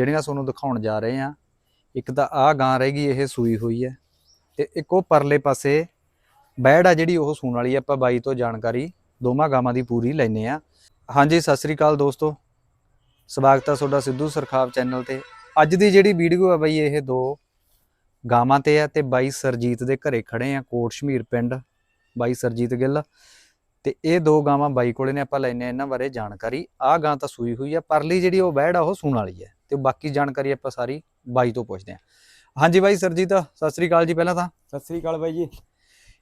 ਜਿਹੜੀਆਂ ਤੁਹਾਨੂੰ ਦਿਖਾਉਣ ਜਾ ਰਹੇ ਆ ਇੱਕ ਤਾਂ ਆਹ ਗਾਂ ਰਹਿ ਗਈ, ਇਹ ਸੂਈ ਹੋਈ ਹੈ ਤੇ ਇੱਕ ਉਹ ਪਰਲੇ ਪਾਸੇ ਬੈੜ ਆ ਜਿਹੜੀ ਉਹ ਸੂਣ ਵਾਲੀ ਆ, ਆਪਾਂ ਬਾਈ ਤੋਂ ਜਾਣਕਾਰੀ ਦੋਵਾਂ ਗਾਵਾਂ ਦੀ ਪੂਰੀ ਲੈਨੇ ਆ ਹਾਂਜੀ, ਸਤਿ ਸ੍ਰੀ ਅਕਾਲ ਦੋਸਤੋ। ਸਵਾਗਤ ਹੈ ਤੁਹਾਡਾ ਸਿੱਧੂ ਸਰਖਾਵ ਚੈਨਲ ਤੇ। ਅੱਜ ਦੀ ਜਿਹੜੀ ਵੀਡੀਓ ਆ ਬਾਈ, ਇਹ ਦੋ ਗਾਵਾਂ ਤੇ ਆ ਤੇ ਬਾਈ ਸਰਜੀਤ ਦੇ ਘਰੇ ਖੜੇ ਆ, ਕੋਟ ਸ਼ਮੀਰ ਪਿੰਡ, ਬਾਈ ਸਰਜੀਤ ਗਿੱਲ। ਤੇ ਇਹ ਦੋ ਗਾਵਾਂ ਬਾਈ ਕੋਲੇ ਨੇ, ਆਪਾਂ ਲੈਨੇ ਆ ਇਹਨਾਂ ਬਾਰੇ ਜਾਣਕਾਰੀ। ਆਹ ਗਾਂ ਤਾਂ ਸੂਈ ਹੋਈ ਆ, ਪਰਲੀ ਜਿਹੜੀ ਉਹ ਬੈੜ ਆ, ਉਹ ਸੂਣ ਵਾਲੀ ਹੈ। ਤੇ ਬਾਕੀ ਜਾਣਕਾਰੀ ਆਪਾਂ ਸਾਰੀ ਬਾਈ ਤੋਂ ਪੁੱਛਦੇ ਆ ਹਾਂਜੀ ਬਾਈ ਸਰਜੀਤ ਸਤਿ ਸ੍ਰੀ ਅਕਾਲ ਜੀ ਪਹਿਲਾਂ ਤਾਂ। ਸਤਿ ਸ੍ਰੀ ਅਕਾਲ ਬਾਈ ਜੀ।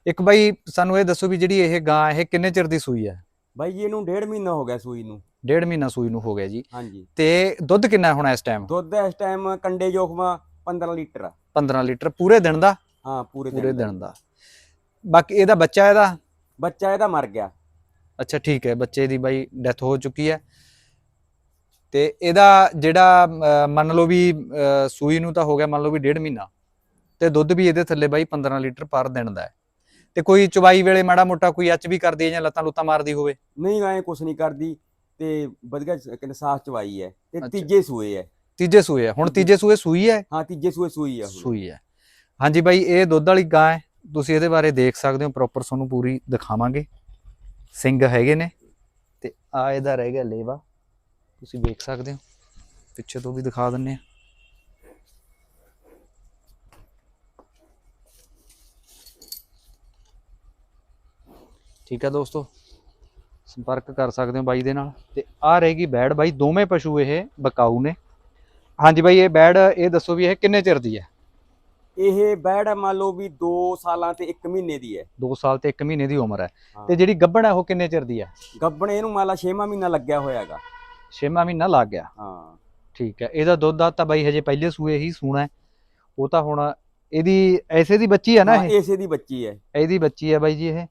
ਇੱਕ ਬਾਈ ਸਾਨੂੰ ਇਹ ਦੱਸੋ ਵੀ ਜਿਹੜੀ ਇਹ ਗਾਂ ਇਹ ਕਿੰਨੇ ਚਿਰ ਦੀ ਸੂਈ ਹੈ? ਬਾਈ ਜੀ ਇਹਨੂੰ ਡੇਢ ਮਹੀਨਾ ਹੋ ਗਿਆ ਸੂਈ ਨੂੰ। ਡੇਢ ਮਹੀਨਾ ਸੂਈ ਨੂੰ ਹੋ ਗਿਆ ਜੀ। ਹਾਂਜੀ। ਤੇ ਦੁੱਧ ਕਿੰਨਾ ਹੁਣ ਇਸ ਟਾਈਮ ਦੁੱਧ ਇਸ ਟਾਈਮ ਕੰਡੇ ਜੋਖਮਾ 15 ਲੀਟਰ ਆ। 15 ਲੀਟਰ ਪੂਰੇ ਦਿਨ ਦਾ? ਹਾਂ ਪੂਰੇ ਪੂਰੇ। ਦਿਨ ਦਾ। ਬਾਕੀ ਇਹਦਾ ਬੱਚਾ ਇਹਦਾ? ਬੱਚਾ ਇਹਦਾ ਮਰ ਗਿਆ। ਅੱਛਾ ਠੀਕ ਹੈ। ਬੱਚੇ ਦੀ ਬਾਈ ਡੈਥ ਹੋ ਚੁੱਕੀ ਹੈ। ਤੇ ਇਹਦਾ ਜਿਹੜਾ ਮੰਨ ਲਓ ਵੀ ਸੂਈ ਨੂੰ ਤਾਂ ਹੋ ਗਿਆ ਮੰਨ ਲਓ ਵੀ ਡੇਢ ਮਹੀਨਾ ਤੇ ਦੁੱਧ ਵੀ ਇਹਦੇ ਥੱਲੇ ਬਾਈ 15 ਲੀਟਰ ਪਰ ਦਿਨ ਦਾ ਹੈ। ਤੇ ਕੋਈ ਚਵਾਈ ਵੇਲੇ ਮਾੜਾ ਮੋਟਾ ਕੋਈ ਅੱਚ ਵੀ ਕਰਦੀ ਹੈ ਜਾਂ ਲੱਤਾਂ ਲੁੱਤਾਂ ਮਾਰਦੀ ਹੋਵੇ? ਨਹੀਂ ਐ ਕੁਛ ਨਹੀਂ ਕਰਦੀ ਤੇ ਵਧੀਆ ਕਹਿੰਦੇ ਸਾਫ਼ ਚਵਾਈ ਹੈ ਤੇ। ਤੀਜੇ ਸੂਏ ਹੈ। ਤੀਜੇ ਸੂਏ ਹੈ। ਹੁਣ ਤੀਜੇ ਸੂਏ ਸੂਈ ਹੈ? ਹਾਂ ਤੀਜੇ ਸੂਏ ਸੂਈ ਹੈ। ਸੂਈ ਹੈ। ਹਾਂਜੀ ਬਾਈ ਇਹ ਦੁੱਧ ਵਾਲੀ ਗਾਂ ਹੈ। ਤੁਸੀਂ ਇਹਦੇ ਬਾਰੇ ਦੇਖ ਸਕਦੇ ਹੋ ਪ੍ਰੋਪਰ ਤੁਹਾਨੂੰ ਪੂਰੀ ਦਿਖਾਵਾਂਗੇ। ਸਿੰਘ ਹੈਗੇ ਨੇ ਤੇ ਆ ਇਹਦਾ ਰਹਿ ਗਿਆ ਲੇਵਾ। ਤੁਸੀਂ ਦੇਖ ਸਕਦੇ ਹੋ। ਪਿੱਛੇ ਤੋਂ ਵੀ ਦਿਖਾ ਦਿੰਨੇ ਆ ਠੀਕ ਹੈ ਦੋਸਤੋ ਸੰਪਰਕ ਕਰ ਸਕਦੇ ਹੋ ਬਾਈ ਦੇ ਨਾਲ। ਤੇ ਆ ਰਹੇਗੀ ਬੈੜ ਬਾਈ ਦੋਵੇਂ ਪਸ਼ੂ ਇਹ ਬਕਾਊ ਨੇ। ਹਾਂਜੀ ਬਾਈ ਇਹ ਬੈੜ ਇਹ ਦੱਸੋ ਵੀ ਇਹ ਕਿੰਨੇ ਚਿਰ ਦੀ ਹੈ? ਇਹ ਬੈੜ ਮੰਨ ਲਓ ਵੀ 2 ਸਾਲਾਂ ਤੇ 1 ਮਹੀਨੇ ਦੀ ਹੈ। 2 ਸਾਲ ਤੇ 1 ਮਹੀਨੇ ਦੀ ਉਮਰ ਹੈ। ਤੇ ਜਿਹੜੀ ਗੱਭਣ ਹੈ ਉਹ ਕਿੰਨੇ ਚਿਰ ਦੀ ਹੈ? ਗੱਬਣ ਇਹਨੂੰ ਮੰਨ ਲਾ 6ਵਾਂ ਮਹੀਨਾ ਲੱਗਿਆ ਹੋਇਆਗਾ। 6ਵਾਂ ਮਹੀਨਾ ਲੱਗ ਗਿਆ। ਹਾਂ। ਠੀਕ ਹੈ ਇਹਦਾ ਦੁੱਧ ਆ ਤਾਂ ਬਾਈ ਹਜੇ ਪਹਿਲੇ ਸੂਏ ਹੀ ਸੂਣਾ ਹੈ। ਉਹ ਤਾਂ ਹੁਣ ਇਹਦੀ ਐਸੇ ਦੀ ਬੱਚੀ ਹੈ ਨਾ ਇਹ? ਇਸੇ ਦੀ ਬੱਚੀ ਹੈ। ਇਹਦੀ ਬੱਚੀ ਹੈ ਬਾਈ ਜੀ ਇਹ।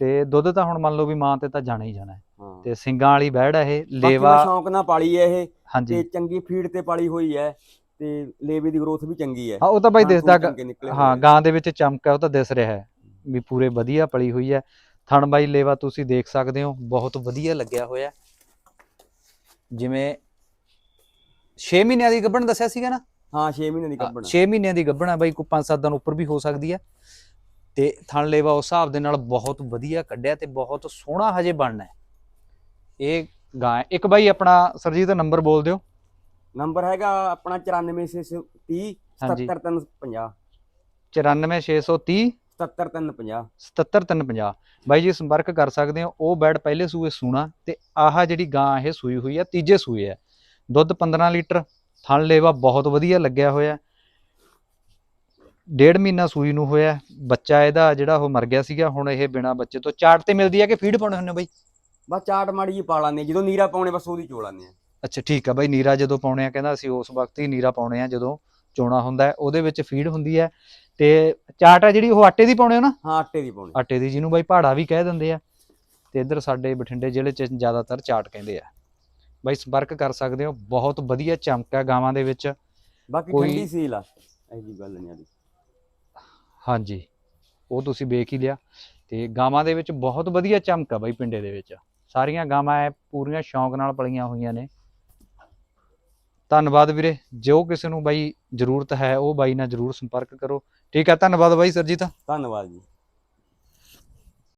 ਤੇ ਦੁੱਧ ਤਾਂ ਹੁਣ ਮੰਨ ਲਓ ਵੀ ਮਾਂ ਤੇ ਤਾਂ ਜਾਣਾ ਹੀ ਜਾਣਾ ਤੇ ਸਿੰਗਾਂ ਵਾਲੀ ਬੈੜ ਹੈ ਇਹ ਲੇਵਾ ਸ਼ੌਂਕ ਨਾਲ ਪਾਲੀ ਹੈ ਇਹ। ਤੇ ਚੰਗੀ ਫੀਡ ਤੇ ਪਾਲੀ ਹੋਈ ਹੈ। ਤੇ ਲੇਵੇ ਦੀ ਗਰੋਥ ਵੀ ਚੰਗੀ ਹੈ। ਹਾਂ ਉਹ ਤਾਂ ਬਾਈ ਦਿਸਦਾ ਹਾਂ। ਗਾਂ ਦੇ ਵਿੱਚ ਚਮਕ ਹੈ ਉਹ ਤਾਂ ਦਿਸ ਰਿਹਾ ਹੈ ਵੀ ਪੂਰੇ ਵਧੀਆ ਪਲੀ ਹੋਈ ਹੈ। ਥਣ ਬਾਈ ਲੇਵਾ ਤੁਸੀਂ ਦੇਖ ਸਕਦੇ ਹੋ ਬਹੁਤ ਵਧੀਆ ਲੱਗਿਆ ਹੋਇਆ। ਜਿਵੇਂ 6 ਮਹੀਨਿਆਂ ਦੀ ਗੱਭਣ ਦੱਸਿਆ ਸੀਗਾ ਨਾ? ਹਾਂ 6 ਮਹੀਨੇ ਦੀ ਗੱਬਣ 6 ਮਹੀਨਿਆਂ ਦੀ ਗੱਭਣ ਆ ਬਾਈ ਕੋਈ 5-7 ਦਿਨ ਉੱਪਰ ਵੀ ਹੋ ਸਕਦੀ ਹੈ ਤੇ ਥਣ ਲੇਵਾ ਉਸ ਹਿਸਾਬ ਦੇ ਨਾਲ ਬਹੁਤ ਵਧੀਆ ਕੱਢਿਆ ਤੇ ਬਹੁਤ ਸੋਹਣਾ ਹਜੇ ਬਣਨਾ ਇਹ ਗਾਂ। ਇੱਕ ਬਾਈ ਆਪਣਾ ਸਰਜੀਤ ਦਾ ਨੰਬਰ ਬੋਲ ਦਿਓ। ਨੰਬਰ ਹੈਗਾ ਆਪਣਾ 94630 ਹਾਂਜੀ। 77350 94630 77350 77350 ਬਾਈ ਜੀ ਸੰਪਰਕ ਕਰ ਸਕਦੇ ਹੋ। ਉਹ ਬੈਡ ਪਹਿਲੇ ਸੂਏ ਸੂਣਾ ਤੇ ਆਹ ਜਿਹੜੀ ਗਾਂ ਇਹ ਸੂਈ ਹੋਈ ਆ ਤੀਜੇ ਸੂਏ ਆ। ਦੁੱਧ 15 ਲੀਟਰ ਥਣ ਲੇਵਾ ਬਹੁਤ ਵਧੀਆ ਲੱਗਿਆ ਹੋਇਆ। ਡੇਢ ਮਹੀਨਾ ਸੂਈ ਨੂੰ ਹੋਇਆ। ਬੱਚਾ ਇਹਦਾ ਜਿਹੜਾ ਉਹ ਮਰ ਗਿਆ ਸੀਗਾ ਹੁਣ ਇਹ ਬਿਨਾ ਬੱਚੇ ਤੋਂ ਚਾਟ ਤੇ ਮਿਲਦੀ ਹੈ ਕਿ ਫੀਡ ਪਾਉਣੇ ਹੁੰਦੇ ਬਾਈ? ਬਸ ਚਾਟ ਮਾੜੀ ਜੀ ਪਾ ਲਾਂਦੇ ਜਦੋਂ ਨੀਰਾ ਪਾਉਣੇ ਬਸ ਉਹਦੀ ਚੋ ਲਾਂਦੇ ਆ ਅੱਛਾ ਠੀਕ ਆ ਬਾਈ। ਨੀਰਾ ਜਦੋਂ ਪਾਉਣੇ ਆ ਕਹਿੰਦਾ ਅਸੀਂ ਉਸ ਵਕਤ ਹੀ ਨੀਰਾ ਪਾਉਣੇ ਆ ਜਦੋਂ ਚੋਣਾ ਹੁੰਦਾ ਉਹਦੇ ਵਿੱਚ ਫੀਡ ਹੁੰਦੀ ਹੈ। ਤੇ ਚਾਟ ਆ ਜਿਹੜੀ ਉਹ ਆਟੇ ਦੀ ਪਾਉਣੇ ਹੋ ਨਾ? ਹਾਂ ਆਟੇ ਦੀ ਪਾਉਣੀ। ਆਟੇ ਦੀ ਜਿਹਨੂੰ ਬਾਈ ਪਹਾੜਾ ਵੀ ਕਹਿ ਦਿੰਦੇ ਆ। ਤੇ ਇੱਧਰ ਸਾਡੇ ਬਠਿੰਡੇ ਜ਼ਿਲ੍ਹੇ 'ਚ ਜ਼ਿਆਦਾਤਰ ਚਾਟ ਕਹਿੰਦੇ ਆ। ਬਾਈ ਸੰਪਰਕ ਕਰ ਸਕਦੇ ਹੋ ਬਹੁਤ ਵਧੀਆ ਚਮਕ ਹੈ ਗਾਵਾਂ ਦੇ ਵਿੱਚ। ਬਾਕੀ ਕੋਈ- ਠੰਡੀ ਸੀਲ ਆ ਇਹ ਜੀ ਗੱਲ ਨਹੀਂ ਆਦੀ ਹਾਂਜੀ ਉਹ ਤੁਸੀਂ ਵੇਖ ਹੀ ਲਿਆ। ਤੇ ਗਾਵਾਂ ਦੇ ਵਿੱਚ ਬਹੁਤ ਵਧੀਆ ਚਮਕ ਆ ਬਾਈ ਪਿੰਡੇ ਦੇ ਵਿੱਚ। ਸਾਰੀਆਂ ਗਾਵਾਂ ਐ ਪੂਰੀਆਂ ਸ਼ੌਂਕ ਨਾਲ ਪਲੀਆਂ ਹੋਈਆਂ ਨੇ। ਧੰਨਵਾਦ ਵੀਰੇ, ਜੋ ਕਿਸੇ ਨੂੰ ਬਾਈ ਜ਼ਰੂਰਤ ਹੈ, ਉਹ ਬਾਈ ਨਾਲ ਜ਼ਰੂਰ ਸੰਪਰਕ ਕਰੋ। ਠੀਕ ਹੈ, ਧੰਨਵਾਦ ਬਾਈ ਸਰਜੀਤ ਧੰਨਵਾਦ ਜੀ।